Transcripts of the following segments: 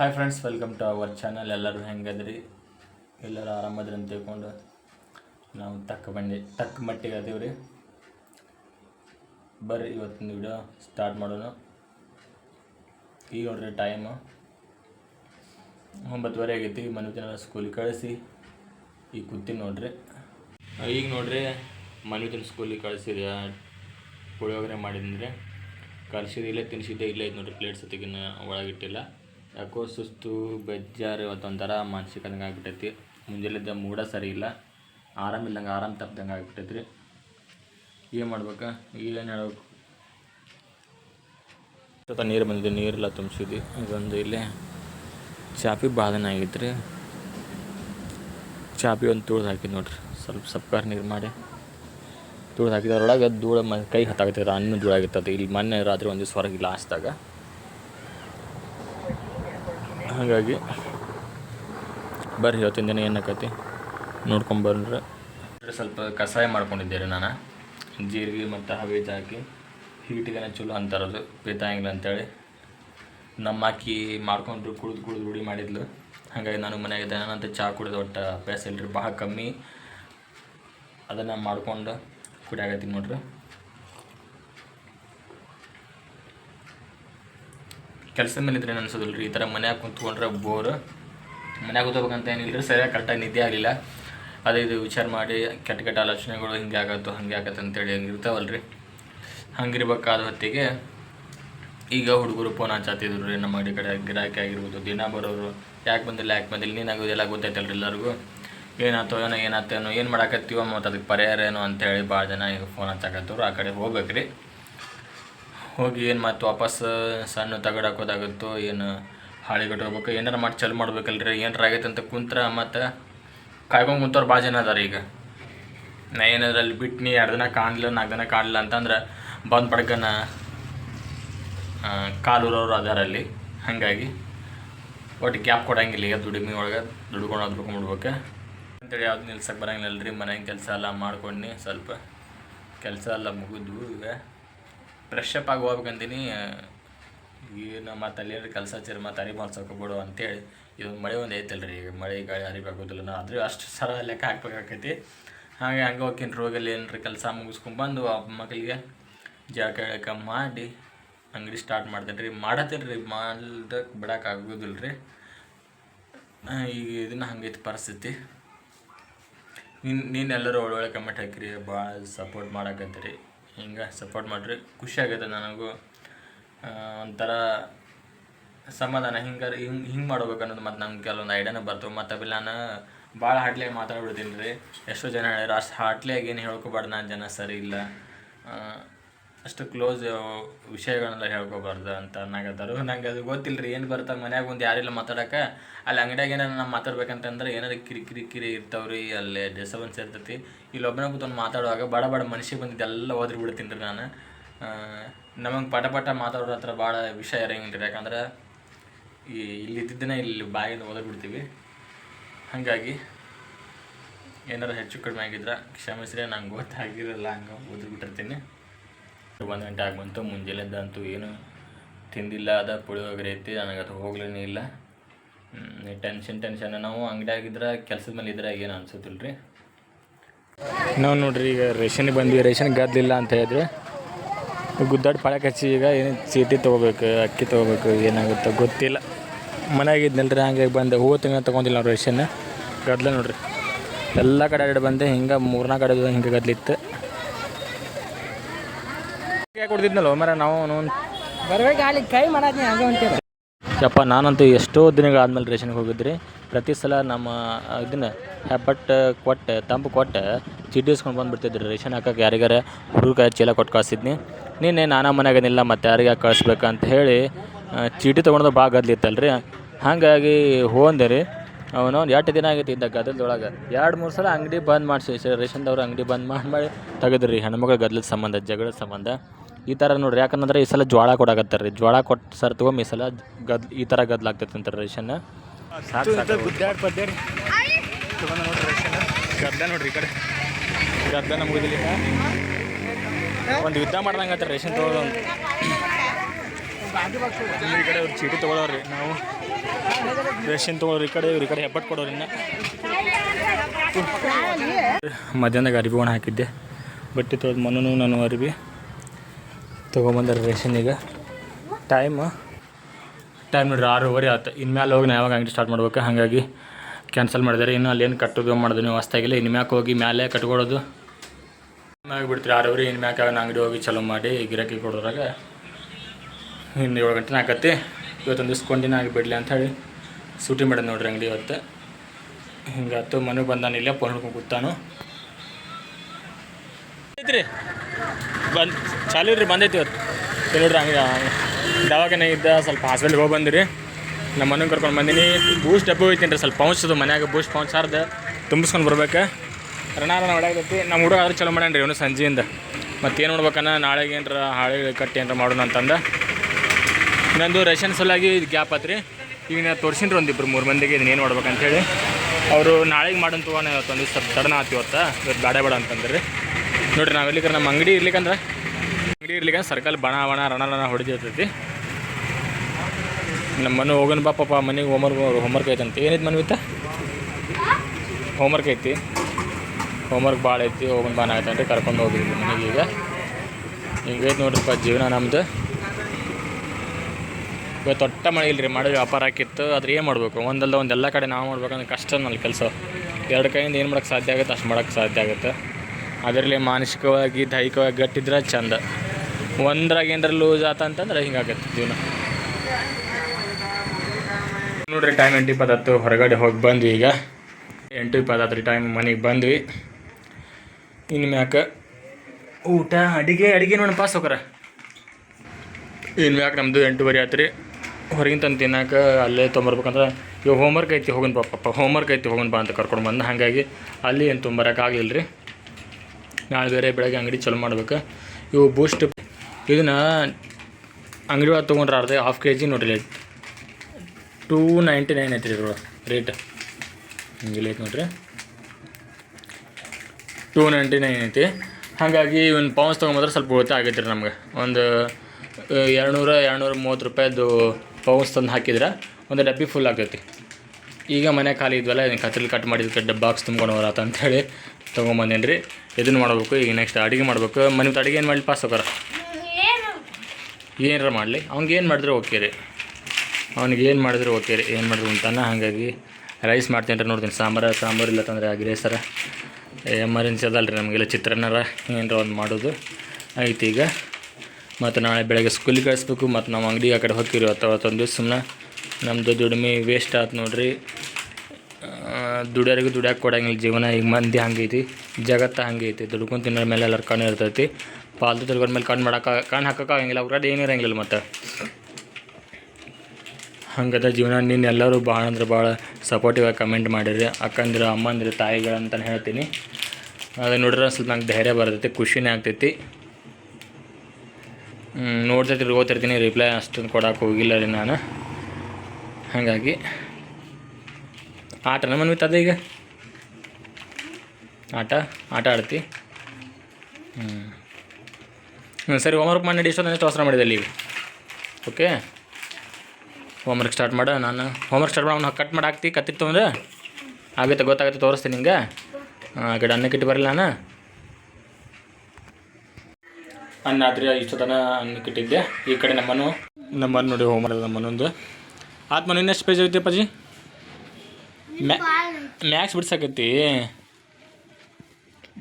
Hi friends welcome to our channel ಎಲ್ಲರೂ ಹೆಂಗದ್ರಿ? ಎಲ್ಲರೂ ಆರಾಮದ್ರಿ ಅಂತ ತಿಳ್ಕೊಂಡು ನಾವು ತಕ್ಕ ಬಂಡಿ ತಕ್ಕ ಮಟ್ಟಿಗೆ ಅದೀವಿ ರೀ ಬರ್ರಿ ಇವತ್ತಿನ ವಿಡಿಯೋ ಸ್ಟಾರ್ಟ್ ಮಾಡೋಣ. ಈಗ ನೋಡ್ರಿ ಟೈಮು ಒಂಬತ್ತುವರೆ ಆಗೈತಿ, ಮನೆ ಜನ ಸ್ಕೂಲಿಗೆ ಕಳಿಸಿ. ಈಗ ಕೂತೀನಿ ನೋಡ್ರಿ. ಈಗ ನೋಡ್ರಿ, ಮನೆ ಸ್ಕೂಲಿಗೆ ಕಳಿಸಿರಿ ಪುಳಿಯೋಗರೆ ಮಾಡಿದ್ರೆ ಕಳಿಸಿದ ಇಲ್ಲೇ ತಿನ್ಸಿದ್ದೆ, ಇಲ್ಲೇ ಐತೆ ನೋಡ್ರಿ ಪ್ಲೇಟ್ಸ್ ಒಳಗೆ ಒಳಗಿಟ್ಟಿಲ್ಲ. ಯಾಕೋ ಸುಸ್ತು, ಬೇಜಾರು ಇವತ್ತೊಂಥರ ಮಾನಸಿಕದಂಗೆ ಆಗ್ಬಿಟ್ಟೈತಿ. ಮುಂಜಾನೆದ ಮೂಡ ಸರಿ ಇಲ್ಲ. ಆರಾಮಿಲ್ಲಂಗೆ ಆರಾಮ್ ತಪ್ಪದಂಗೆ ಆಗ್ಬಿಟ್ಟೈತಿ ರೀ ಏನು ಮಾಡ್ಬೇಕು? ಈಗೇನು ಹೇಳ್ಬೇಕು? ಸ್ವಲ್ಪ ನೀರು ಬಂದಿದೆ, ನೀರೆಲ್ಲ ತುಂಬಿಸಿದ್ವಿ. ಇದೊಂದು ಇಲ್ಲಿ ಚಾಪಿ ಬಾದನ ಆಗಿತ್ತು ರೀ ಚಾಪಿ ಒಂದು ತುಳ್ದು ಹಾಕಿ ನೋಡ್ರಿ. ಸ್ವಲ್ಪ ಸಪ್ಕಾರ ನೀರು ಮಾಡಿ. ತುಳ್ದು ಹಾಕಿದ್ರೊಳಗೆ ಧೂಳು ಮ ಕೈ ಹತ್ತಾಗತ್ತೆ ಅನ್ನ ಧೂಳಾಗಿರ್ತದೆ ಇಲ್ಲಿ ಮೊನ್ನೆ ರಾತ್ರಿ ಒಂದು ದಿವಸ ಹೊರಗೆ ಲಾಸ್ಟ್ದಾಗ ಹಾಗಾಗಿ ಬರ್ರಿ, ಇವತ್ತಿನ ದಿನ ಏನಾಕತಿ ನೋಡ್ಕೊಂಬರ್ರಿ ಸ್ವಲ್ಪ ಕಷಾಯ ಮಾಡ್ಕೊಂಡಿದ್ದೆ ರೀ ನಾನು. ಜೀರಿಗೆ ಮತ್ತು ಹವೇಜ್ ಹಾಕಿ ಹೀಟಿಗೆ ಚಲೋ ಅಂತಾರದು ಪೇತಾಯಂಗಿಲ್ಲ ಅಂತೇಳಿ. ನಮ್ಮ ಅಕ್ಕಿ ಮಾಡ್ಕೊಂಡ್ರು, ಕುಡಿದು ಕುಡಿದು ರೂಢಿ ಮಾಡಿದ್ಲು. ಹಾಗಾಗಿ ನಾನು ಮನೆಯಾಗ ನಾನಂತ ಚಹಾ ಕುಡಿದು ಒಟ್ಟು ಅಭ್ಯಾಸ ಇಲ್ಲರಿ ಭಾಳ ಕಮ್ಮಿ ಅದನ್ನು ಮಾಡ್ಕೊಂಡು ಕುಡಿಯಾಗತ್ತೀನಿ ನೋಡ್ರಿ. ಕೆಲಸದ ಮೇಲೆ ಇದ್ರೆ ಅನ್ಸೋದಿಲ್ಲ ರೀ ಈ ಥರ ಮನ್ಯಾಗ ಕುಂತ್ಕೊಂಡ್ರೆ ಬೋರ್ ಮನ್ಯಾಗ ಕೂತ್ಬೇಕಂತ ಏನಿಲ್ಲ ರೀ ಸರಿಯಾಗಿ ಕರೆಕ್ಟಾಗಿ ನಿದ್ದೆ ಆಗಲಿಲ್ಲ ಅದೇ ಇದು ವಿಚಾರ ಮಾಡಿ, ಕೆಟ್ಟ ಕೆಟ್ಟ ಆಲೋಚನೆಗಳು ಹಿಂಗೆ ಆಗತ್ತೋ, ಹಂಗೆ ಆಗತ್ತೆ ಅಂತೇಳಿ ಹಂಗೆ ಇರ್ತಾವಲ್ಲ ಹಂಗಿರ್ಬೇಕಾದ ಹೊತ್ತಿಗೆ ಈಗ ಹುಡುಗರು ಫೋನ್ ಹಚ್ಚಾತಿದ್ರು ರೀ, ನಮ್ಮ ಅಡಿ ಕಡೆ ಗಿರಾಕಿ ಆಗಿರ್ಬೋದು, ದಿನ ಬರೋರು, ಯಾಕೆ ಬಂದಿಲ್ಲ ಯಾಕೆ ಬಂದಿಲ್ಲ ನೀನಾಗೋದು ಎಲ್ಲ ಗೊತ್ತೈತಲ್ರಿ ಎಲ್ಲರಿಗೂ. ಏನಾಯ್ತೋ ಏನೋ ಏನಾಯ್ತೇನೋ ಏನು ಮಾಡಾಕತ್ತೀವೋ ಮತ್ತು ಅದಕ್ಕೆ ಪರಿಹಾರ ಏನು ಅಂತೇಳಿ ಭಾಳ ಜನ ಈಗ ಫೋನ್ ಹಚ್ಚಾಕತ್ತವ್ರು, ಆ ಕಡೆ ಹೋಗ್ಬೇಕು ರೀ ಹೋಗಿ ಏನು ಮತ್ತೆ ವಾಪಸ್, ಸಣ್ಣ ತಗಡು ಹಾಕೋದಾಗುತ್ತೋ ಏನು ಹಾಳೆ ಕಟ್ಕೋಬೇಕು, ಏನಾರ ಮಾಡಿ ಚಲ್ ಮಾಡ್ಬೇಕಲ್ರಿ, ಏನಾರ ಆಗೈತೆ ಅಂತ ಕುಂತ್ರ ಮತ್ತು ಕಾಯ್ಕೊಂಡು ಕುಂತವ್ರು ಭಾಳ ಜನ ಅದಾರ ಈಗ. ನಾ ಏನಾದ್ರಲ್ಲಿ ಅಲ್ಲಿ ಬಿಟ್ಟು ಎರಡು ದಿನ ಕಾಣಲಿಲ್ಲ, ನಾಲ್ಕು ದಿನ ಕಾಣಲಿಲ್ಲ ಅಂತಂದ್ರೆ ಬಂದು ಪಡ್ಕನ ಕಾಲೂರವ್ರು ಅದಾರ ಅಲ್ಲಿ, ಹಾಗಾಗಿ ಒಟ್ಟು ಗ್ಯಾಪ್ ಕೊಡಂಗಿಲ್ಲ ಈಗ ದುಡಿಮೆ ಒಳಗೆ, ದುಡ್ಕೊಂಡು ದುಡ್ಕೊಂಡ್ಬಿಡ್ಬೇಕು ಅಂತೇಳಿ ಯಾವ್ದು ನಿಲ್ಸಕ್ಕೆ ಬರಂಗಿಲ್ಲ ರೀ ಮನೆಯಂಗೆ ಕೆಲಸ ಎಲ್ಲ ಮಾಡ್ಕೊಂಡು ಸ್ವಲ್ಪ. ಕೆಲಸ ಎಲ್ಲ ಮುಗಿದ್ವು ಈಗ. ಫ್ರೆಶ್ ಅಪ್ ಆಗಿ ಹೋಗ್ಬೇಕಂತೀನಿ ಏನು ಮತ್ತು ಅಲ್ಲಿ ಕೆಲಸ ಹಚ್ಚಿರ ಮತ್ತು ಅರಿ ಮಾಡ್ಸೋಕೆ ಬಿಡು ಅಂತೇಳಿ. ಇದು ಮಳೆ ಒಂದು ಐತಲ್ರಿ, ಈಗ ಮಳೆ ಗಾಳಿ ಅರಿಬೇಕಾಗೋದಿಲ್ಲ ನಾ ಆದರೂ ಅಷ್ಟು ಸರ ಲೆಕ್ಕ ಹಾಕ್ಬೇಕಾಕೈತಿ ಹಾಗೆ ಹಂಗೆ ಹೋಗ್ತೀನಿ ರೋಗಲ್ಲಿ ಏನ್ರಿ ಕೆಲಸ ಮುಗಿಸ್ಕೊಂಬಂದು ಆ ಮಕ್ಕಳಿಗೆ ಜಳಕ ಗಿಳಕ ಮಾಡಿ ಅಂಗಡಿ ಸ್ಟಾರ್ಟ್ ಮಾಡ್ತೇನೆ ರೀ ಮಾಡತ್ತೀನಿ ರೀ ಮಾಡ್ದಕ್ಕೆ ಬಿಡಕ್ಕೆ ಆಗೋದಿಲ್ಲ ರೀ ಈಗ ಇದನ್ನ ಹಂಗೈತಿ ಪರಿಸ್ಥಿತಿ. ನೀನು ನೀನೆಲ್ಲರೂ ಒಳ್ಳೊಳ್ಳೆ ಕಮೆಂಟ್ ಹಾಕಿರಿ ಭಾಳ ಸಪೋರ್ಟ್ ಮಾಡಕತ್ತೀರಿ. ಹಿಂಗೆ ಸಪೋರ್ಟ್ ಮಾಡಿರಿ ಖುಷಿ ಆಗ್ಯದ ನನಗೂ. ಒಂಥರ ಸಮಾಧಾನ. ಹಿಂಗಾರೆ ಹಿಂಗೆ ಹಿಂಗೆ ಮಾಡ್ಬೇಕು ಅನ್ನೋದು ಮತ್ತು ನಂಗೆ ಕೆಲವೊಂದು ಐಡಿಯಾನ ಬರ್ತವೆ ಮತ್ತು ಆಮೇಲೆ ನಾನು ಭಾಳ ಹಾಟ್ಲಿಯಾಗಿ ಮಾತಾಡ್ಬಿಡ್ತೀನಿ ರೀ. ಎಷ್ಟೋ ಜನ ಹೇಳ್ಯಾರ ಅಷ್ಟು ಹಾಟ್ಲಿಯಾಗಿ ಏನು ಹೇಳ್ಕೊಬಾರ್ದು ನಾನು ಜನ, ಸರಿ ಇಲ್ಲ. ಅಷ್ಟು ಕ್ಲೋಸ್ ವಿಷಯಗಳನ್ನೆಲ್ಲ ಹೇಳ್ಕೊಬಾರ್ದು ಅಂತ ಅನ್ನಕತ್ತಾರು. ನಂಗೆ ಅದು ಗೊತ್ತಿಲ್ಲ ರೀ ಏನು ಬರ್ತಾ ಮನ್ಯಾಗ ಒಂದು ಯಾರಿಲ್ಲ ಮಾತಾಡೋಕೆ. ಅಲ್ಲಿ ಅಂಗಡಿಯಾಗ ಏನಾರ ನಾವು ಮಾತಾಡ್ಬೇಕಂತಂದ್ರೆ ಏನಾರ ಕಿರಿ ಕಿರಿ ಕಿರಿ ರೀ ಅಲ್ಲಿ ಡಿಸ್ಟರ್ಬೆನ್ಸ್ ಇರ್ತೈತಿ ಇಲ್ಲಿ ಒಬ್ಬನ ಕೂತ್ಕೊಂಡು ಮಾತಾಡುವಾಗ ಬಡ ಬಡ ಮನುಷ್ಯಗೆ ಬಂದಿದ್ದು ಎಲ್ಲ ಬಿಡ್ತೀನಿ ರೀ ನಾನು. ನಮಗೆ ಪಟ ಪಟ ಮಾತಾಡೋರ ಹತ್ರ ಭಾಳ ವಿಷಯ ಇರಂಗಿಲ್ಲ ಯಾಕಂದ್ರೆ ಈ ಇಲ್ಲಿ ಇದ್ದಿದ್ದನ್ನ ಇಲ್ಲಿ ಬಾಯಿಂದ ಓದ್ಬಿಡ್ತೀವಿ ಬಿಡ್ತೀವಿ. ಹಾಗಾಗಿ ಏನಾರು ಹೆಚ್ಚು ಕಡಿಮೆ ಆಗಿದ್ರೆ ಕ್ಷಮಿಸ್ರೆ, ನಂಗೆ ಗೊತ್ತಾಗಿರಲ್ಲ, ಹಂಗೆ ಓದಿ ಬಿಟ್ಟಿರ್ತೀನಿ. ಒಂದು ಗಂಟೆ ಆಗಿ ಬಂತು, ಮುಂಜಾನೆದ್ದಂತೂ ಏನು ತಿಂದಿಲ್ಲ ಅದ ಪುಳಿಯೋಗರೆ ಐತಿ ನನಗೆ ಅದು ಹೋಗ್ಲೇ ಇಲ್ಲ ಟೆನ್ಷನ್ ಟೆನ್ಷನ್. ನಾವು ಅಂಗಡಿಯಾಗಿದ್ರೆ ಕೆಲಸದ ಮೇಲೆ ಇದ್ರೆ ಏನು ಅನ್ಸುತ್ತಿಲ್ಲ ರೀ ನಾವು ನೋಡ್ರಿ, ಈಗ ರೇಷನ್ಗೆ ಬಂದ್ವಿ, ರೇಷನ್ ಗದ್ದಿಲ್ಲ ಅಂತ ಹೇಳಿದ್ರೆ. ಗುದ್ದಾಡಿ ಪಾಳಕ್ಕೆ ಹಚ್ಚಿ ಈಗ ಏನು ಚೀಟಿ ತೊಗೋಬೇಕು, ಅಕ್ಕಿ ತೊಗೋಬೇಕು, ಏನಾಗುತ್ತೋ ಗೊತ್ತಿಲ್ಲ. ಮನೆಯಾಗಿದ್ನಲ್ರಿ ಹಂಗೆ ಬಂದೆ ಹೂವು ತಿಂಗಳ ತೊಗೊಂಡಿಲ್ಲ ನಾವು ರೇಷನ್. ಗದ್ದಲ ನೋಡ್ರಿ. ಎಲ್ಲ ಕಡೆ ಅಡ್ಡ ಬಂದೆ, ಹಿಂಗೆ ಮೂರ್ನಾಲ್ಕು ಕಡೆ ಹಿಂಗೆ ಗದ್ಲಿತ್ತು. ಮರ ನಾವು ಬರ್ಬೇಕು ಅಲ್ಲಿ ಕೈ ಮಾಡತ್ನಿ ಹಂಗೆ ಹೊಂಟಿರ ಯಪ್ಪ ನಾನಂತೂ ಎಷ್ಟೋ ದಿನಗಳಾದ್ಮೇಲೆ ರೇಷನ್ಗೆ ಹೋಗಿದ್ರಿ. ಪ್ರತಿ ಸಲ ನಮ್ಮ ಇದನ್ನ ಹೆಬ್ಬಟ್ಟು ಕೊಟ್ಟು ತಂಪು ಕೊಟ್ಟು ಚೀಟಿ ಇಸ್ಕೊಂಡು ಬಂದುಬಿಡ್ತಿದ್ರಿ ರೇಷನ್ ಹಾಕಕ್ಕೆ ಯಾರಿಗಾರ. ಹುಡುಗ ಚೀಲ ಕೊಟ್ಟು ಕಳಿಸಿದ್ನಿ ನೀನೇ ನಾನಾ ಮನೆಯಾಗನಿಲ್ಲ ಮತ್ತು ಯಾರಿಗೆ ಕಳಿಸ್ಬೇಕಂತ ಹೇಳಿ ಆ, ಚೀಟಿ ತೊಗೊಂಡು ಭಾಳ ಗದ್ಲಿತ್ತಲ್ರಿ ಹಾಗಾಗಿ ಹೋದೆ ರೀ. ಅವನು ಒಂದು ಎಷ್ಟು ದಿನ ಆಗೈತಿ ಇದ್ದ ಗದ್ದಲದೊಳಗೆ. ಎರಡು ಮೂರು ಸಲ ಅಂಗಡಿ ಬಂದ್ ಮಾಡಿಸಿ ರೇಷನ್ದವ್ರು ಅಂಗಡಿ ಬಂದ್ ಮಾಡಿ ಮಾಡಿ ತೆಗೆದ್ರಿ. ಹೆಣ್ಮಕ್ಳು ಗದ್ದಲದ ಸಂಬಂಧ ಜಗಳದ ಸಂಬಂಧ. ಈ ಥರ ನೋಡ್ರಿ, ಯಾಕಂದ್ರೆ ಈ ಸಲ ಜ್ವಾಳ ಕೊಡಾಕತ್ತಾರ ರೀ. ಜ್ವಾಳ ಕೊಟ್ಟು ಸರ್ ತಗೊಂಬ ಈ ಸಲ ಗದ್, ಈ ಥರ ಗದ್ಲಾಗ್ತೈತೆ ಅಂತ ರೇಷನ್. ಗದ್ದ ನೋಡ್ರಿ ಈ ಕಡೆ. ಗದ್ದ ಒಂದು ಯುದ್ಧ ಮಾಡ್ದಂಗೆ ರೇಷನ್ ತೊಗೊಳೋದು ಈ ಕಡೆ ಅವ್ರು ಚೀಟಿ ತೊಗೊಳೋರಿ ನಾವು. ರೇಷನ್ ತೊಗೊಳೋರು ಈ ಕಡೆ, ಇವ್ರು ಈ ಕಡೆ ಹೆಬ್ಬಟ್ಟು ಕೊಡೋರಿ ಮಧ್ಯಾಹ್ನದಾಗ ಅರಿವಿ ಒಣ ಹಾಕಿದ್ದೆ. ಬಟ್ಟೆ ತೊಳೆದು ಮನೂ ನಾನು ಅರಿವಿ. ತೊಗೊಂಬಂದಾರೆ ರೇಷನ್ ಈಗ. ಟೈಮ್ ಟೈಮ್ ನೋಡ್ರಿ, ಆರೂವರೆ ಆಯ್ತು. ಇನ್ಮೇಲೆ ಹೋಗಿ ನಾ ಯಾವಾಗ ಅಂಗಡಿ ಸ್ಟಾರ್ಟ್ ಮಾಡ್ಬೇಕು? ಹಾಗಾಗಿ ಕ್ಯಾನ್ಸಲ್ ಮಾಡಿದರೆ. ಇನ್ನೂ ಅಲ್ಲಿ ಏನು ಕಟ್ಟೋದು, ಮಾಡೋದು ನೀವು ಹೊಸ್ತಾಗಿಲ್ಲ ಇನ್ನು ಮ್ಯಾಕೆ ಹೋಗಿ ಮೇಲೆ ಕಟ್ಕೊಡೋದು ಆಗಿಬಿಡ್ತೀರಿ ಬಿಡ್ತೀರಿ ಆರೂವರೆ ಇನ್ನು ಆಗ ಅಂಗಡಿ ಹೋಗಿ ಚಲೋ ಮಾಡಿ ಗಿರಾಕಿ ಕೊಡೋದ್ರಾಗ ಇನ್ನು ಏಳು ಗಂಟೆ ನಾಲ್ಕತ್ತಿ ಇವತ್ತೊಂದು ಇಸ್ಕೊಂಡಿನ ಕೊಂಡಿನ ಆಗಿ ಬಿಡಲಿ ಅಂತ ಹೇಳಿ ಸೂಟಿ ಮಾಡೋದು ನೋಡ್ರಿ ಅಂಗಡಿ ಇವತ್ತು. ಹಿಂಗಾಯ್ತು, ಮನೆಗೆ ಬಂದಾನಿಲ್ಲ ಪೋನ್ ಹಿಡ್ಕೊಂಡು ಕೂತಾನು. ಐತ್ರಿ ಬಂದು ಚಾಲು ರೀ ಬಂದೈತಿ ಇವತ್ತು. ನೋಡ್ರಿ, ಹಂಗೆ ದವಾಖಾನೆ ಇದ್ದ, ಸ್ವಲ್ಪ ಹಾಸ್ಪಿಟ್ಲಿಗೆ ಹೋಗಿ ಬಂದಿರಿ. ನಮ್ಮ ಮನೆಗೆ ಕರ್ಕೊಂಡು ಬಂದೀನಿ. ಬೂಸ್ಟ್ ಡಬ್ಬು ಹೋಯ್ತೀನಿ ರೀ ಸ್ವಲ್ಪ ಪೌಂಚದು ಮನ್ಯಾಗ ಬೂಸ್ಟ್ ಪೌಂಚ್ ಸಾರ್ದು ತುಂಬಿಸ್ಕೊಂಡು ಬರ್ಬೇಕು. ರಣಾರಣ ಹೊಡ್ಯಾಗೈತಿ ನಮ್ಮ ಹುಡುಗ ಆದ್ರೆ ಚಲೋ ಮಾಡ್ಯಾನ ರೀ ಇವನು ಸಂಜೆಯಿಂದ. ಮತ್ತೇನು ನೋಡ್ಬೇಕನ್ನ, ನಾಳೆಗೆ ಏನರ ಹಾಳೆ ಕಟ್ಟಿ ಏನರ ಮಾಡೋಣ ಅಂತಂದ. ನಂದು ರೇಷನ್ ಸಲುವಾಗಿ ಗ್ಯಾಪ್ ಆತ್ರಿ. ಈಗ ನಾ ತೋರಿಸಿನ್ರಿ ಒಂದಿಬ್ರು ಮೂರು ಮಂದಿಗೆ ಇದನ್ನ ಏನು ಮಾಡ್ಬೇಕಂತ ಹೇಳಿ. ಅವರು ನಾಳೆಗೆ ಮಾಡೋಣ ತೊಗೊಂಡು ಇವತ್ತೊಂದು ಸ್ವಲ್ಪ ತಡನ ಆತಿ ಇವತ್ತು. ಇವತ್ತು ಬೇಡ ಬೇಡ ಅಂತಂದ್ರಿ. ನೋಡ್ರಿ, ನಾವು ಇರ್ಲಿಕ್ಕೆ ನಮ್ಮ ಅಂಗಡಿ ಇರ್ಲಿಕ್ಕಂದ್ರೆ ಅಂಗಡಿ ಇರ್ಲಿಕ್ಕೆ ಸರ್ಕಲ್ ಬಣ ಬಣ, ರಣ ರಣ ಹೊಡೆದಿರ್ತೈತಿ. ನಮ್ಮ ಮನೆ ಹೋಗೋಣ ಬಾ, ಪಾಪ ಮನೆಗೆ ಹೋಮ್ವರ್ಕ್ ಹೋಮ್ವರ್ಕ್ ಐತಂತ. ಏನೈತೆ ಮನ್ವಿತ್ತ ಹೋಮ್ವರ್ಕ್ ಐತಿ. ಹೋಮ್ವರ್ಕ್ ಭಾಳ ಐತಿ ಹೋಗೋಣ ಬಾನ ಆಯ್ತಂತ ಕರ್ಕೊಂಡು ಹೋಗಿದ್ವಿ ಮನೆಗೆ ಈಗ. ಹಿಂಗೈತೆ ನೋಡ್ರಿಪ್ಪ ಜೀವನ ನಮ್ದು. ಇವತ್ತು ಒಟ್ಟ ಮಳೆ ಇಲ್ರಿ ಮಾಡಿ ವ್ಯಾಪಾರ ಹಾಕಿತ್ತು, ಆದ್ರೆ ಏನು ಮಾಡಬೇಕು? ಒಂದಲ್ಲ ಒಂದೆಲ್ಲ ಕಡೆ ನಾವು ಮಾಡ್ಬೇಕಂದ್ರೆ ಕಷ್ಟ ನನ್ನ ಕೆಲಸ. ಎರಡು ಕೈಯಿಂದ ಏನು ಮಾಡೋಕ್ಕೆ ಸಾಧ್ಯ ಆಗುತ್ತೆ, ಅಷ್ಟು ಮಾಡೋಕ್ಕೆ ಸಾಧ್ಯ ಆಗುತ್ತೆ. ಅದರಲ್ಲಿ ಮಾನಸಿಕವಾಗಿ, ದೈಹಿಕವಾಗಿ ಗಟ್ಟಿದ್ರೆ ಚಂದ. ಒಂದ್ರಾಗ ಏನಾರ ಲೂಸ್ ಆತ ಅಂತಂದ್ರೆ ಹಿಂಗಾಗತ್ತೆ ಜೀವನ. ನೋಡ್ರಿ ಟೈಮ್ ಎಂಟು ಇಪ್ಪತ್ತತ್ತು, ಹೊರಗಡೆ ಹೋಗಿ ಬಂದ್ವಿ ಈಗ. ಎಂಟು ಇಪ್ಪತ್ತತ್ತು ಟೈಮ್ ಮನೆಗೆ ಬಂದ್ವಿ. ಇನ್ನು ಮ್ಯಾಕ ಊಟ, ಅಡಿಗೆ ಅಡಿಗೆ ನೋಡಿ ಪಾಸ್ ಹೋಗ್ರ ಇನ್ನು ಮ್ಯಾಕ ನಮ್ಮದು ಎಂಟೂವರೆ ಆಯ್ತು ರೀ ಹೊರಗಿನ ತಂದು ತಿನ್ನಾಕ ಅಲ್ಲೇ ತೊಂಬರ್ಬೇಕಂದ್ರೆ ಇವಾಗ ಹೋಮ್ವರ್ಕ್ ಐತಿ ಹೋಗೋಣ ಪಾಪ ಹೋಮ್ವರ್ಕ್ ಐತಿ ಹೋಗೋಣ ಬಾ ಅಂತ ಕರ್ಕೊಂಡು ಬಂದು. ಹಾಗಾಗಿ ಅಲ್ಲಿ ಏನು ತುಂಬರಕ್ಕಾಗಲಿಲ್ಲ ರೀ ನಾಳೆ ಬೇರೆ ಬೆಳಗ್ಗೆ ಅಂಗಡಿ ಚಲೋ ಮಾಡ್ಬೇಕು. ಇವು ಬೂಸ್ಟ್ ಇದನ್ನ ಅಂಗಡಿ ಒಳಗೆ ತೊಗೊಂಡ್ರೆ ಅರ್ಧ ಹಾಫ್ ಕೆ ಜಿ ನೋಡ್ರಿ ಟೂ ನೈಂಟಿ ನೈನ್ ಐತ್ರಿ ಇದ್ರ ರೇಟ್ ಹಿಂಗಿಲ್ಲ ಐತೆ ನೋಡ್ರಿ. ಟೂ ನೈಂಟಿ ನೈನ್ ಐತಿ. ಹಾಗಾಗಿ ಒಂದು ಪೌನ್ಸ್ ತೊಗೊಂಬಂದ್ರೆ ಸ್ವಲ್ಪ ಉಳಿತಾಯ ಆಗೈತೆ ರೀ ನಮ್ಗೆ. ಒಂದು ಎರಡುನೂರ ಎರಡುನೂರ ಮೂವತ್ತು ರೂಪಾಯಿದು ಪೌನ್ಸ್ ತಂದು ಹಾಕಿದ್ರೆ ಒಂದು ಡಬ್ಬಿ ಫುಲ್ ಆಗ್ತೈತಿ ಈಗ ಮನೆ ಖಾಲಿ ಇದ್ವಲ್ಲ ಇದನ್ನು ಕಟ್ ಮಾಡಿದ ಡಬ್ಬ ಬಾಕ್ಸ್ ತುಂಬ್ಕೊಂಡು ಬರತ್ತ ಅಂತೇಳಿ ತೊಗೊಂಬಂದೇನು ರೀ ಇದನ್ನು ಮಾಡ್ಬೇಕು ಈಗ ನೆಕ್ಸ್ಟ್ ಅಡುಗೆ ಮಾಡ್ಬೇಕು. ಮನೆ ಅಡುಗೆ ಏನು ಮಾಡಲಿ? ಪಾಸ್ ಹೋಗೋರ ಏನಾರ ಮಾಡಲಿ? ಅವ್ನಿಗೆ ಏನು ಮಾಡಿದ್ರೆ ಓಕೆ ರೀ. ಅವ್ನಿಗೆ ಏನು ಮಾಡಿದ್ರೆ ಓಕೆ ರೀ. ಏನು ಮಾಡಿದ್ರು ಅಂತಾನೆ ಹಾಗಾಗಿ ರೈಸ್ ಮಾಡ್ತೀನಿ ರೀ ನೋಡ್ತೀನಿ. ಸಾಂಬಾರು ಸಾಂಬಾರು ಇಲ್ಲ ತಂದರೆ ಆಗಿರೇ ಸರ. ಎಮರ್ಜೆನ್ಸಿ ಅದಲ್ಲ ರೀ ನಮಗೆಲ್ಲ ಚಿತ್ರಾನ್ನರ ಏನಾರ ಒಂದು ಮಾಡೋದು. ಆಯ್ತು ಈಗ. ಮತ್ತು ನಾಳೆ ಬೆಳಗ್ಗೆ ಸ್ಕೂಲಿಗೆ ಕಳಿಸ್ಬೇಕು. ಮತ್ತು ನಾವು ಅಂಗಡಿಗೆ ಆ ಕಡೆ ಅಥವಾ ಅವತ್ತೊಂದು ದಿವ್ಸ ಸುಮ್ಮನೆ ನಮ್ಮದು ದುಡಿಮೆ ವೇಸ್ಟ್ ಆಯ್ತು ನೋಡ್ರಿ. ದುಡಿಯೋರಿಗೆ ದುಡಿಯೋಕೆ ಕೊಡಂಗಿಲ್ಲ. ಜೀವನ ಈಗ ಮಂದಿ ಹಂಗೈತಿ ಜಗತ್ತು ಹಂಗೈತಿ ದುಡ್ಕೊಂಡು ತಿನ್ನೋ ಮೇಲೆ ಎಲ್ಲರ ಕಣ್ಣು ಇರ್ತೈತಿ. ಪಾಲ್ತು ತಿರ್ಗೋದ ಮೇಲೆ ಕಣ್ಣು ಮಾಡಕ್ಕೆ ಕಣ್ಣು ಹಾಕೋಕ್ಕಾಗಂಗಿಲ್ಲ ಅವ್ರದ್ದು ಏನು ಇರಂಗಿಲ್ಲ ಮತ್ತು. ಹಂಗದ ಜೀವನ. ನಿನ್ನ ಎಲ್ಲರೂ ಭಾಳ ಅಂದ್ರೆ ಭಾಳ ಸಪೋರ್ಟಿವ್ ಆಗಿ ಕಮೆಂಟ್ ಮಾಡಿರಿ. ಅಕ್ಕಂದಿರು, ಅಮ್ಮಂದಿರು, ತಾಯಿಗಳು ಅಂತಲೇ ಹೇಳ್ತೀನಿ. ಅದು ನೋಡಿದ್ರೆ ಸ್ವಲ್ಪ ನಂಗೆ ಧೈರ್ಯ ಬರ್ತೈತಿ, ಖುಷಿನೇ ಆಗ್ತೈತಿ. ನೋಡ್ತೈತಿ ಓದ್ತಿರ್ತೀನಿ ರಿಪ್ಲೈ ಅಷ್ಟೊಂದು ಕೊಡೋಕೆ ಹೋಗಿಲ್ಲ ರೀ ನಾನು. ಹಾಗಾಗಿ ಆಟನ ಮನ್ವಿತ್ ಅದ ಈಗ. ಆಟ ಆಟ ಆಡ್ತಿ. ಹ್ಞೂ ಹ್ಞೂ ಸರಿ ಹೋಮ್ವರ್ಕ್ ಮಾಡಿ ಇಷ್ಟೊಂದು ಅವಸರ ಮಾಡಿದೆ ಈಗ. ಓಕೆ ಹೋಮ್ವರ್ಕ್ ಸ್ಟಾರ್ಟ್ ಮಾಡು, ನಾನು ಹೋಮ್ವರ್ಕ್ ಸ್ಟಾರ್ಟ್ ಮಾಡಿ ಕಟ್ ಮಾಡಿ, ಹಾಕ್ತಿ ಕತ್ತಿತ್ತು ಅಂದ್ರೆ ಆಗುತ್ತೆ ಗೊತ್ತಾಗುತ್ತೆ ತೋರಿಸ್ತೀನಿ ನಿಂಗೆ. ಆ ಕಡೆ ಅನ್ನಕ್ಕೆ ಇಟ್ಟು ಬರಲಿಲ್ಲ ನಾನು. ಅನ್ನ ಆದರೆ ಇಷ್ಟು ಅನ್ನಕ್ಕೆ ಇಟ್ಟಿದ್ದೆ. ಈ ಕಡೆ ನಮ್ಮನು ನಮ್ಮನ್ನು ನೋಡಿ ಹೋಮ್ವರ್ಕ್ ನಮ್ಮನೊಂದು ಆತ್ಮನ ಇನ್ನೆಷ್ಟು ಪೇಜ್ ಐತಿ ಮ್ಯಾ ಮ್ಯಾಕ್ಸ್ ಬಿಡ್ಸಕತ್ತಿ.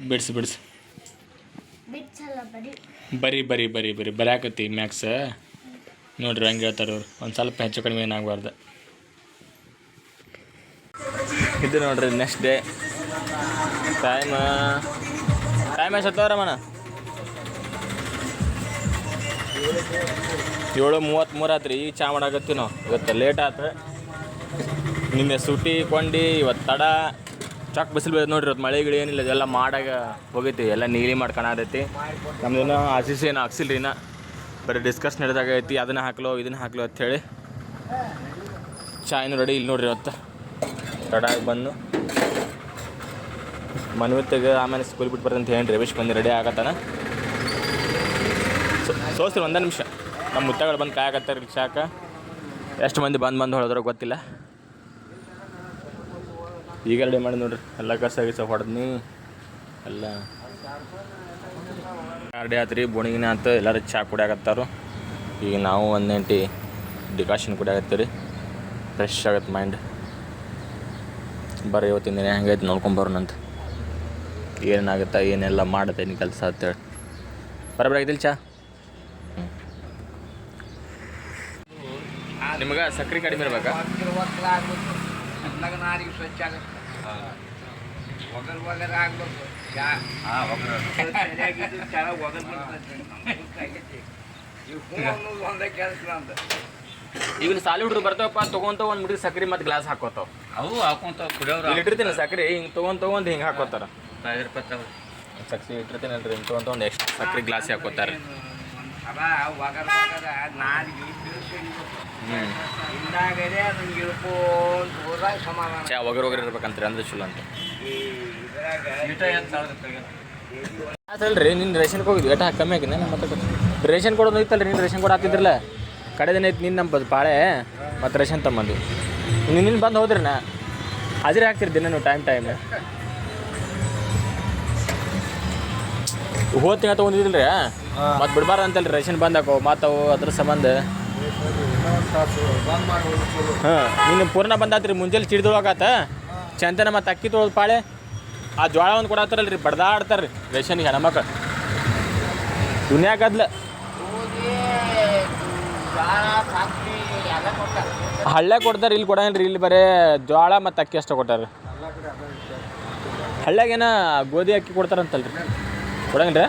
ಬಿಡ್ಸು ಬಿಡ್ಸು. ಬರೀ. ಬರೀ ಬರಿ ಬರಿ ಬರಿ. ಮ್ಯಾಕ್ಸ್. ನೋಡ್ರಿ ಹಂಗೆ ಹೇಳ್ತಾರೆ ಅವ್ರು. ಒಂದು ಸ್ವಲ್ಪ ಹೆಚ್ಚು ಕಡಿಮೆ ಏನಾಗಬಾರ್ದು ಇದು ನೋಡ್ರಿ ನೆಕ್ಸ್ಟ್ ಡೇ ಟೈಮ್ ಟೈಮ್ ಎಷ್ಟು ಹತ್ತವ್ರಮ್ಮನ ಏಳು ಮೂವತ್ತ್ಮೂರು ಆತ್ರಿ ಈಗ ಚಾ ಮಾಡಾಕತ್ತೀವಿ ನಾವು ಇವತ್ತು ಲೇಟ್ ಆತು. ನಿನ್ನೆ ಸುಟಿ ಕೊಂಡಿ ಇವತ್ತು ತಡ. ಚಾಕ್ ಬಿಸಿಲು ಬೀಳ್ ನೋಡಿರಿ ಇವತ್ತು ಮಳೆ ಏನಿಲ್ಲ, ಇದೆಲ್ಲ ಮಾಡಾಗ ಹೋಗೈತಿ, ಎಲ್ಲ ನೀಲಿ ಮಾಡ್ಕೊಳತೈತಿ ನಮ್ದೇನೋ ಆಶೀಸ್ ಏನು ಹಾಕ್ಸಿಲ್ರಿ ಇನ್ನ. ಬರೀ ಡಿಸ್ಕಸ್ ನಡೆದಾಗ ಐತಿ, ಅದನ್ನು ಹಾಕ್ಲೋ, ಇದನ್ನ ಹಾಕ್ಲೋ ಅಂತ ಹೇಳಿ. ಚಾ ಏನು ರೆಡಿ ಇಲ್ಲಿ ನೋಡ್ರಿ ಇವತ್ತು. ತಡ ಆಗಿ ಬಂದು. ಮನ್ವಿತ್ತಿಗೆ ಆಮೇಲೆ ಸ್ಕೂಲ್ ಬಿಟ್ಟು ಬರ್ತಂತ ಹೇಳಿ ರಮೇಶ್ ಬಂದು ರೆಡಿ ಆಗತ್ತಾನ. ಸೋಸ್ರಿ ಒಂದೇ ನಿಮಿಷ. ನಮ್ಮ ಮುತ್ತಗಳು ಬಂದು ಕಾಯಕತ್ತಾರೆ ರಿಕ್ಷಾಕ ಎಷ್ಟು ಮಂದಿ ಬಂದು ಬಂದು ಹೊಡೆದ್ರೆ ಗೊತ್ತಿಲ್ಲ. ಈಗ ರೆಡಿ ಮಾಡಿ ನೋಡ್ರಿ. ಎಲ್ಲ ಕಸ ಗಿಸ ಹೊಡೆದ್ನಿ. ಎಲ್ಲ. ರೆಡಿ ಆತ್ರಿ, ಬೋಣಿಗಿನ ಅಂತ ಎಲ್ಲರೂ ಚಹಾ ಕುಡಿಯಾಕತ್ತಾರು. ಈಗ ನಾವು ಒಂದೇಂಟಿ ಡಿಕಾಷನ್ ಕುಡಿಯಾಕತ್ತೀರಿ ಫ್ರೆಶ್ ಆಗತ್ತೆ ಮೈಂಡ್ ಬರೀ ಇವತ್ತಿನ ದಿನ ಹೆಂಗೈತೆ ನೋಡ್ಕೊಂಬರೋಣಂತ ಏನಾಗುತ್ತಾ, ಏನೆಲ್ಲ ಮಾಡುತ್ತೆ ಏನು ಕೆಲಸ ಅಂತೇಳಿ ಬರಬರ ಆಗಿದ್ದಿಲ್ಲ ಚಾ? ನಿಮಗೆ ಸಕ್ಕರೆ ಕಡಿಮೆ ಇರ್ಬೇಕಾ? ನಾರಿಗೆ ಸ್ವಚ್ಛ ಆಗುತ್ತೆ. ಒಗರ್ ಒಗರ್ ಆಗ್ಬೇಕು. ಚಾ. ಸರಿಯಾಗಿದ್ದು ಚೆನ್ನಾಗಿ ಒಗರ್ ಬರ್ತೈತೆ ಇವು ಹೂ ಅನ್ನೋದು ಒಂದೇ ಕೆಲಸ ಅಂತ ಈಗ ಸಾಲಿ ಹುಡುಗರು ಬರ್ತಾವಪ್ಪ ತಗೊಂತ ಒಂದು ಮುಡಿ ಸಕ್ರಿ ಮತ್ತೆ ಗ್ಲಾಸ್ ಹಾಕೋತಾವ. ಅವು ಹಾಕೊಂತ ಕುಡಿಯೋರು ಇಟ್ಟಿರ್ತೀನಿ ಸಕ್ರಿ ಹಿಂಗ್ ತಗೊಂತ ಒಂದ್ ಹಿಂಗ್ ಹಾಕೋತಾರ. ಸಕ್ರಿ ಇಟ್ಟಿರ್ತೀನಿ ಹಿಂಗೆ ತೊಗೊಂತ ಒಂದು ಎಕ್ಸ್ಟ್ರಾ ಸಕ್ರೆ ಗ್ಲಾಸ್ ಹಾಕೋತಾರೆ. ಅದ ಒಗರ್ ಒಗರ ನಾರಿಗೆ ತಿಳಿಸ್ಬೇಕು ಹ್ಞೂ ಹಿಂದಾಗಡೆ ಅದನ್ನ ಇಳ್ಕೊಂತ ಹೋದಾಗ ಸಮಾಧಾನ. ಚಾ ಒಗರ್ ಒಗರ್ ಇರ್ಬೇಕಂತ್ರಿ ಅಂದ್ರೆ ಚಲೋ ಅಂತ. ಈ ಇದ್ರಾಗ ಅಲ್ರಿ ನಿನ್ನ ರೇಷನ್ಗೆ ಹೋಗಿದ್ವಿ ಏಟ ಕಮ್ಮಿ ಆಗಿದೆ ನಮ್ಮ ಮತ್ತೆ ರೇಷನ್ ಕೊಡೋದು ಐತಲ್ರಿ ನೀನು ರೇಷನ್ ಕೊಡ ಹಾಕಿದ್ರಲ್ಲ ಕಡೆ ದಿನ ಐತಿ ನಿನ್ನ ನಂಬದು ಬಾಳೆ ಮತ್ತು ರೇಷನ್ ತಮ್ಮಂದು ನಿನ್ನ ಬಂದು ಹೋದ್ರಿ ನಾ. ಹಾಜರಿ ಹಾಕ್ತಿರ್ ದಿನ ಟೈಮ್ ಟೈಮ್ ಹೋದ ತಿಂಗಳ ತೊಗೊಂಡಿದ್ದಿಲ್ರಿ? ಮತ್ತು ಬಿಡಬಾರ ಅಂತಲ್ರಿ ರೇಷನ್ ಬಂದ್ ಹಾಕೋ ಅವು ಅದ್ರ ಸಂಬಂಧ. ಹಾಂ ನೀನು ಪೂರ್ಣ ಬಂದಾತ್ರಿ, ಮುಂಜಾನೆ ಚಿಡ್ದೊಳಗಾತ ಚಂದನ ಮತ್ತೆ ಅಕ್ಕಿ ತೊಳೆದು ಪಾಳೆ. ಆ ಜೋಳ ಒಂದು ಕೊಡತ್ತಾರಲ್ರಿ ಬಡ್ದಾಡ್ತಾರೆ ರೀ ರೇಷನ್ಗೆ ಹೆಣ್ಮಕ್ಳು. ದುನಿಯಾ ಗದ್ಲ. ಹಳ್ಳೆ ಕೊಡ್ತಾರೆ, ಇಲ್ಲಿ ಕೊಡಂಗಿಲ್ರಿ, ಇಲ್ಲಿ ಬರೇ ಜೋಳ ಮತ್ತು ಅಕ್ಕಿ ಅಷ್ಟೇ ಕೊಟ್ಟಾರ. ಹಳ್ಳ್ಯಾಗೇನ ಗೋಧಿ ಅಕ್ಕಿ ಕೊಡ್ತಾರಂತಲ್ರಿ. ಕೊಡಂಗಿಲ್ರಿ?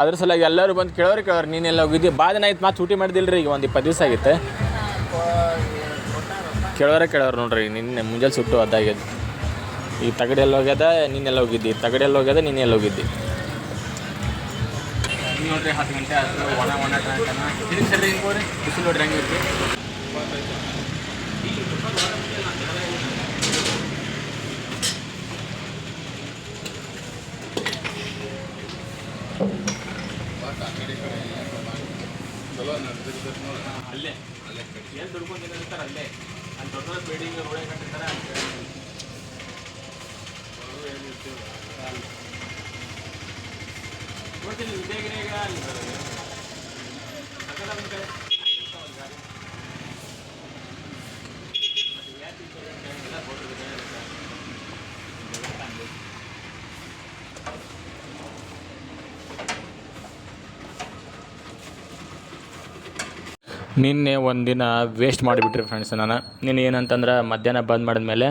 ಅದ್ರ ಸಲುವಾಗಿ ಎಲ್ಲರೂ ಬಂದು ಕೇಳೋರು ಕೇಳೋರು ನೀನೆಲ್ಲ ಹೋಗಿದ್ದಿ ಭಾಳ ದಿನ ಆಯ್ತು ಮಾತು ಮಾಡಿದಿಲ್ಲ ಮಾಡಿದಿಲ್ರಿ ಈಗ ಒಂದು ಇಪ್ಪತ್ತು ದಿವಸ ಆಗಿತ್ತು. ಕೇಳೋರೆ ಕೇಳೋರು ನೋಡ್ರಿ ನಿನ್ನೆ ಮುಂಜಾನೆ ಸುಟ್ಟು ಅದಾಗ್ಯದ. ಈ ತಗಡೆಲ್ಲ ಎಲ್ಲ ಹೋಗ್ಯದ? ನೀನೆಲ್ಲ ಹೋಗಿದ್ದಿ. ತಗಡೆಲ್ಲ ಎಲ್ಲ ಹೋಗ್ಯದ? ನೀನು ಎಲ್ಲ ಹೋಗಿದ್ದಿ? ನೋಡ್ರಿ ಹತ್ತು ಗಂಟೆ ಆಯ್ತು ಒಣ ಒಣ ಇದಕ್ಕೆ ಸರಿ ಹಿಂಗೆ ಬಿಸಿಲು ನೋಡ್ರಿ ಹೆಂಗೆ ಅಲ್ಲೇ ಏನು ದುಡ್ಕೊಂಡು ತಿಂದಿರ್ತಾರೆ ಅಲ್ಲೇ ಅಲ್ಲಿ ದೊಡ್ಡ ದೊಡ್ಡ ಬಿಲ್ಡಿಂಗ್ ರೋಡೆ ಕಟ್ಟಿರ್ತಾರೆ ನೋಡ್ತೀನಿ ವಿಜಯಗಿರಿಯಾಗ ಅಲ್ಲಿ ಬರೋದು. ಆ ಕಡೆ ಒಂದ್ ಕಡೆ ಇರ್ತಾವಲ್ಲ ಗಾಡಿ. ಮತ್ತೆ ಯಾಕ್ ಈ ಕಡೆ ಎಲ್ಲ border ಇದೆ, ಎಲ್ಲ ಜಗತ್ತು ಹಂಗೆ. ನಿನ್ನೆ ಒಂದಿನ ವೇಸ್ಟ್ ಮಾಡಿಬಿಟ್ರಿ ಫ್ರೆಂಡ್ಸ್ ನಾನು ನೀನು ಏನಂತಂದ್ರೆ ಮಧ್ಯಾಹ್ನ ಬಂದ್ ಮಾಡಿದ್ಮೇಲೆ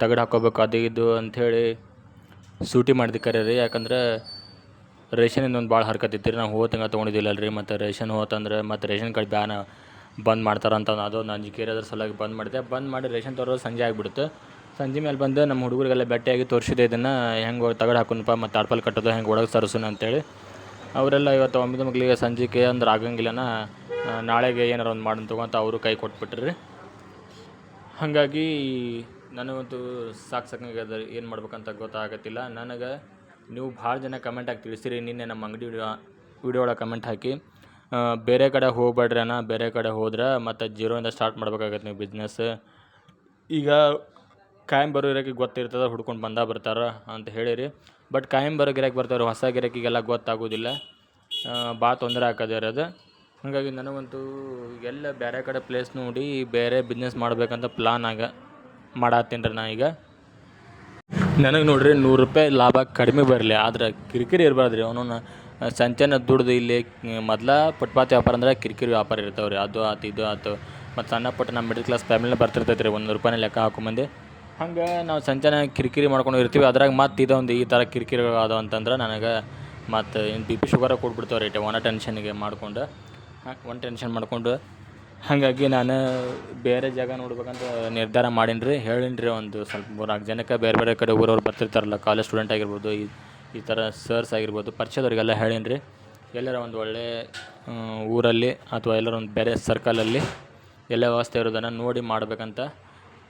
ತಗಡು ಹಾಕೋಬೇಕು, ಅದು ಇದು ಅಂಥೇಳಿ ಸೂಟಿ ಮಾಡಿದ್ದು ಕರೆ ರೀ. ಯಾಕಂದ್ರೆ ರೇಷನ್ ಇನ್ನೊಂದು ಭಾಳ ಹರ್ಕತ್ತಿತ್ತು ರೀ ನಾವು ಹೋದ ತಿಂಗಳು ತೊಗೊಂಡಿದ್ದಿಲ್ಲ ರೀ ಮತ್ತು ರೇಷನ್ ಹೋತಂದ್ರೆ ಮತ್ತು ರೇಷನ್ ಕಾರ್ಡ್ ಬ್ಯಾನ ಬಂದ್ ಮಾಡ್ತಾರಂತ ಅದು ರೀ ಅದ್ರ ಸಲುವಾಗಿ ಬಂದ್ ಮಾಡಿದೆ. ಬಂದ್ ಮಾಡಿ ರೇಷನ್ ತರೋದು ಸಂಜೆ ಆಗಿಬಿಡ್ತು. ಸಂಜೆ ಮೇಲೆ ಬಂದು ನಮ್ಮ ಹುಡುಗರಿಗೆಲ್ಲ ಭೇಟಿಯಾಗಿ ತೋರಿಸಿದೆ, ಇದನ್ನು ಹೆಂಗೆ ತಗಡು ಹಾಕೋಣಪ್ಪ ಮತ್ತು ತಾಡ್ಪಲ್ ಕಟ್ಟೋದು, ಹೆಂಗೆ ಒಳಗೆ ಸರಸೋಣ ಅಂತೇಳಿ. ಅವರೆಲ್ಲ ಇವತ್ತು ಒಮ್ಮಿದ ಮಕ್ಕಳಿಗೆ ಸಂಜೆಗೆ ಅಂದ್ರೆ ಆಗಂಗಿಲ್ಲನ ನಾಳೆಗೆ ಏನಾರು ಒಂದು ಮಾಡೋಣ ತಗೊಂತ ಅವರು ಕೈ ಕೊಟ್ಬಿಟ್ರಿ. ಹಾಗಾಗಿ ನನಗಂತೂ ಸಾಕು ಸಾಕಾಗ್ಯದ ಏನು ಮಾಡ್ಬೇಕಂತ ಗೊತ್ತಾಗತ್ತಿಲ್ಲ. ನನಗೆ ನೀವು ಭಾಳ ಜನ ಕಮೆಂಟ್ ಹಾಕಿ ತಿಳಿಸಿರಿ ನಿನ್ನೆ ನಮ್ಮ ಅಂಗಡಿ ವಿಡಿಯೋ ವಿಡಿಯೋ ಒಳಗೆ ಕಮೆಂಟ್ ಹಾಕಿ ಬೇರೆ ಕಡೆ ಹೋಗ್ಬೇಡ್ರಿ ಅಣ್ಣ, ಬೇರೆ ಕಡೆ ಹೋದ್ರೆ ಮತ್ತು ಜೀರೋಯಿಂದ ಸ್ಟಾರ್ಟ್ ಮಾಡ್ಬೇಕಾಗತ್ತೆ ನೀವು ಬಿಸ್ನೆಸ್ ಈಗ ಕಾಯಂ ಬರೋ ಗಿರಾಕಿ ಗೊತ್ತಿರ್ತದೆ, ಹುಡ್ಕೊಂಡು ಬಂದ ಬರ್ತಾರೆ ಅಂತ ಹೇಳಿರಿ. ಬಟ್ ಕಾಯಂ ಬರೋ ಗಿರಾಕಿ ಬರ್ತಾರೆ ಹೊಸ ಗಿರಾಕಿಗೆಲ್ಲ ಗೊತ್ತಾಗೋದಿಲ್ಲ. ಭಾಳ ತೊಂದರೆ ಹಾಕೋದೇ ಅದು. ಹಾಗಾಗಿ ನನಗಂತೂ ಎಲ್ಲ ಬೇರೆ ಕಡೆ ಪ್ಲೇಸ್ ನೋಡಿ ಬೇರೆ ಬಿಸ್ನೆಸ್ ಮಾಡ್ಬೇಕಂತ ಪ್ಲಾನ್ ಆಗ ಮಾಡತ್ತೀನಿ ರೀ ನಾ ಈಗ. ನನಗೆ ನೋಡ್ರಿ ನೂರು ರೂಪಾಯಿ ಲಾಭ ಕಡಿಮೆ ಬರಲಿ, ಆದ್ರೆ ಕಿರಿಕಿರಿ ಇರಬಾರ್ದು ರೀ. ಅವನು ಸಂಚನ ದುಡ್ದು ಇಲ್ಲಿ, ಮೊದಲ ಫುಟ್ಪಾತ್ ವ್ಯಾಪಾರ ಅಂದ್ರೆ ಕಿರಿಕಿರಿ ವ್ಯಾಪಾರ ಇರ್ತಾವೆ ರೀ ಅದು ಆತು, ಇದು ಆತು. ಮತ್ತು ಸಣ್ಣ ಪುಟ್ಟ ನಮ್ಮ ಮಿಡಲ್ ಕ್ಲಾಸ್ ಫ್ಯಾಮಿಲಿನ ಬರ್ತಿರ್ತೈತೆ ರೀ ಒಂದು ರೂಪಾಯಿನ ಲೆಕ್ಕ ಹಾಕೊಂಬಂದು. ಹಂಗೆ ನಾವು ಸಂಚನ ಕಿರಿಕಿರಿ ಮಾಡ್ಕೊಂಡು ಇರ್ತೀವಿ. ಅದ್ರಾಗ ಮತ್ತೆ ಇದೊಂದು ಈ ಥರ ಕಿರಿಕಿರಿ ಅದಾವ ಅಂತಂದ್ರೆ ನನಗೆ ಮತ್ತು ಏನು ಬಿ ಪಿ ಶುಗರ ಕೊಟ್ಬಿಡ್ತಾವೆ ರೀ ಒಣ ಟೆನ್ಷನ್ಗೆ ಮಾಡ್ಕೊಂಡು ಒನ್ ಟೆನ್ಷನ್ ಮಾಡಿಕೊಂಡು. ಹಾಗಾಗಿ ನಾನು ಬೇರೆ ಜಾಗ ನೋಡ್ಬೇಕಂತ ನಿರ್ಧಾರ ಮಾಡೀನಿ ರೀ ಹೇಳೀನಿ ರೀ ಒಂದು ಸ್ವಲ್ಪ ಮೂರ್ನಾಲ್ಕು ಜನಕ್ಕೆ, ಬೇರೆ ಬೇರೆ ಕಡೆ ಊರವ್ರು ಬರ್ತಿರ್ತಾರಲ್ಲ ಕಾಲೇಜ್ ಸ್ಟೂಡೆಂಟ್ ಆಗಿರ್ಬೋದು, ಈ ಈ ಥರ ಸರ್ಸ್ ಆಗಿರ್ಬೋದು, ಪರಿಚಯದವ್ರಿಗೆಲ್ಲ ಹೇಳೀನಿ ರೀ ಎಲ್ಲರ ಒಂದು ಒಳ್ಳೆ ಊರಲ್ಲಿ ಅಥವಾ ಎಲ್ಲರ ಒಂದು ಬೇರೆ ಸರ್ಕಲಲ್ಲಿ ಎಲ್ಲ ವ್ಯವಸ್ಥೆ ಇರೋದನ್ನು ನೋಡಿ ಮಾಡ್ಬೇಕಂತ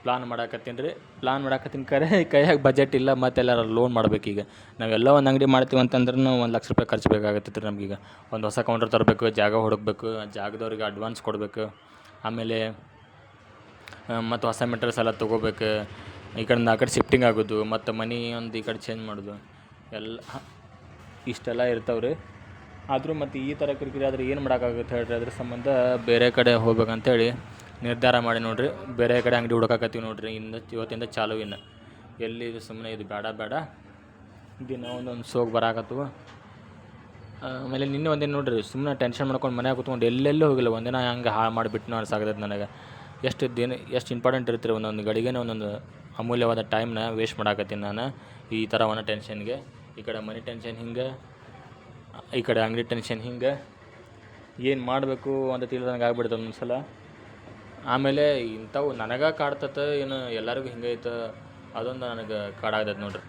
ಪ್ಲಾನ್ ಮಾಡಾಕತ್ತೀನಿ ರೀ. ಪ್ಲಾನ್ ಮಾಡಾಕತ್ತೀನಿ ಕರೆ. ಕೈಯಾಗ ಬಜೆಟ್ ಇಲ್ಲ ಮತ್ತೆ ಮತ್ತೆಲ್ಲರ ಲೋನ್ ಮಾಡ್ಬೇಕೀಗ ನಾವೆಲ್ಲ ಒಂದು ಅಂಗಡಿ ಮಾಡ್ತೀವಿ ಅಂತಂದ್ರೂ ಒಂದು ಲಕ್ಷ ರೂಪಾಯಿ ಖರ್ಚು ಬೇಕಾಗತ್ತೆ ರೀ ನಮಗೀಗ ಒಂದು ಹೊಸ ಕೌಂಟರ್ ತರಬೇಕು, ಜಾಗ ಹುಡುಕ್ಬೇಕು, ಜಾಗದವ್ರಿಗೆ ಅಡ್ವಾನ್ಸ್ ಕೊಡಬೇಕು. ಆಮೇಲೆ ಮತ್ತು ಹೊಸ ಮೆಟೀರಿಯಲ್ಸ್ ಎಲ್ಲ ತೊಗೋಬೇಕು. ಈ ಕಡೆ ಆ ಕಡೆ ಶಿಫ್ಟಿಂಗ್ ಆಗೋದು, ಮತ್ತು ಮನಿ ಒಂದು ಈ ಕಡೆ ಚೇಂಜ್ ಮಾಡೋದು. ಎಲ್ಲ ಇಷ್ಟೆಲ್ಲ ಇರ್ತಾವೆ ರೀ. ಆದರೂ ಮತ್ತು ಈ ಥರ ಕಿರಿಕಿರಿ ಆದರೆ ಏನು ಮಾಡೋಕ್ಕಾಗುತ್ತೆ ಹೇಳ್ರಿ? ಅದ್ರ ಸಂಬಂಧ ಬೇರೆ ಕಡೆ ಹೋಗ್ಬೇಕಂತೇಳಿ ನಿರ್ಧಾರ ಮಾಡಿ ನೋಡಿರಿ. ಬೇರೆ ಕಡೆ ಅಂಗಡಿ ಹುಡುಕಾಕತ್ತೀವಿ ನೋಡ್ರಿ. ಇಂದ ಇವತ್ತಿಂದ ಚಾಲು ಇನ್ನು. ಎಲ್ಲಿ ಇದು ಸುಮ್ಮನೆ ಇದು ಬೇಡ ಬೇಡ. ದಿನ ಒಂದೊಂದು ಸೋಗ್ ಬರಾಕತ್ತವು ಆಮೇಲೆ ನಿನ್ನೆ ಒಂದಿನ ನೋಡ್ರಿ ಸುಮ್ಮನೆ ಟೆನ್ಷನ್ ಮಾಡ್ಕೊಂಡು ಮನೆಯಾಗ ಕೂತ್ಕೊಂಡು ಎಲ್ಲೆಲ್ಲೂ ಹೋಗಿಲ್ಲ. ಒಂದಿನ ಹಂಗೆ ಹಾಳು ಮಾಡಿಬಿಟ್ಟು ಅನ್ಸಾಕತೈತೆ ನನಗೆ. ಎಷ್ಟು ದಿನ, ಎಷ್ಟು ಇಂಪಾರ್ಟೆಂಟ್ ಇರ್ತೀರಿ ಒಂದೊಂದು ಗಳಿಗೆನೇ, ಒಂದೊಂದು ಅಮೂಲ್ಯವಾದ ಟೈಮ್ನ ವೇಸ್ಟ್ ಮಾಡಾಕತ್ತೀನಿ ನಾನು. ಈ ಥರ ಒಂದು ಟೆನ್ಷನ್ಗೆ ಈ ಕಡೆ ಮನಿ ಟೆನ್ಷನ್ ಹಿಂಗೆ. ಈ ಕಡೆ ಅಂಗಡಿ ಟೆನ್ಷನ್ ಹಿಂಗೆ. ಏನು ಮಾಡಬೇಕು ಅಂತ ತಿಳಿದಂಗೆ ಆಗ್ಬಿಡ್ತದೆ ಒಂದೊಂದು ಸಲ ಆಮೇಲೆ ಇಂಥವು ನನಗೆ ಕಾಡ್ತತೆ ಏನು ಎಲ್ಲರಿಗೂ ಹಿಂಗೈತೆ ಅದೊಂದು ನನಗೆ ಕಾಡಾಗ್ತೈತೆ ನೋಡ್ರಿ.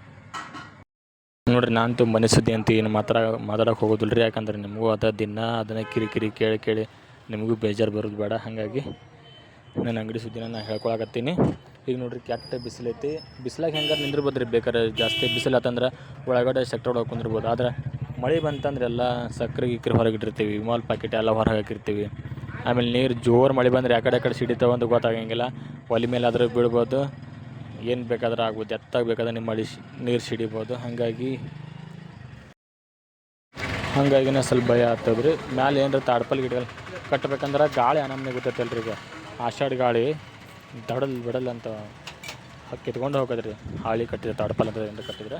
ನೋಡ್ರಿ, ನಾನು ತುಂಬ ಸುದ್ದಿ ಅಂತ ಏನು ಮಾತ್ರ ಮಾತಾಡೋಕೆ ಹೋಗೋದಿಲ್ಲ ರೀ ಯಾಕಂದ್ರೆ ನಿಮಗೂ ಅದ ದಿನ, ಅದನ್ನು ಕಿರಿಕಿರಿ ಕೇಳಿ ಕೇಳಿ ನಿಮಗೂ ಬೇಜಾರು ಬರೋದು ಬೇಡ. ಹಾಗಾಗಿ ನನ್ನ ಅಂಗಡಿ ಸುದ್ದಿನ ನಾನು ಹೇಳ್ಕೊಳಕತ್ತೀನಿ. ಈಗ ನೋಡ್ರಿ, ಕೆಟ್ಟ ಬಿಸಿಲೈತಿ ಬಿಸಿಲಾಗ ಹೆಂಗಾರು ನಿಂದಿರ್ಬೋದು ರೀ ಬೇಕಾದ್ರೆ ಜಾಸ್ತಿ ಬಿಸಿಲು ಆತಂದ್ರೆ ಒಳಗಡೆ ಸೆಕ್ಟರ್ ಒಳಗೆ ಕುಂದಿರ್ಬೋದು. ಆದ್ರೆ ಮಳೆ ಬಂತಂದ್ರೆ ಎಲ್ಲ ಸಕ್ಕರೆ ಗಿಕ್ಕರೆ ಹೊರಗಿಟ್ಟಿರ್ತೀವಿ ವಿಮಾಲ್ ಪ್ಯಾಕೆಟ್ ಎಲ್ಲ ಹೊರಗೆ ಹಾಕಿರ್ತೀವಿ. ಆಮೇಲೆ ನೀರು ಜೋರು ಮಳೆ ಬಂದರೆ ಆ ಕಡೆ ಆ ಕಡೆ ಸಿಡಿತಾವ ಅಂತ ಗೊತ್ತಾಗಂಗಿಲ್ಲ. ಒಲೆ ಮೇಲೆ ಆದರೂ ಬೀಳ್ಬೋದು. ಏನು ಬೇಕಾದ್ರೆ ಆಗ್ಬೋದು. ಎತ್ತಾಗ ಬೇಕಾದ್ರೆ ನಿಮ್ಮ ಮಳೆ ನೀರು ಸಿಡಿಬೋದು. ಹಾಗಾಗಿ ಹಾಗಾಗಿನೇ ಸ್ವಲ್ಪ ಭಯ ಆಗ್ತದೆ ರೀ ಮ್ಯಾಲೆ ಏನಾರ ತಾಡ್ಪಲ್ ಗಿಡಗಳು ಕಟ್ಬೇಕಂದ್ರೆ ಗಾಳಿ ಅನಮ್ನೆ ಗೊತ್ತೈತಲ್ಲ ರೀ ಈಗ. ಆಷಾಢ ಗಾಳಿ ದಡಲ್ ಬಿಡಲ್ ಅಂತ ಕಿತ್ಕೊಂಡು ಹೋಗೋದ್ರಿ. ಹಾಳಿ ಕಟ್ಟಿದ್ರೆ ತಾಡ್ಪಲ್ ಅಂತ ಕಟ್ಟಿದ್ರೆ.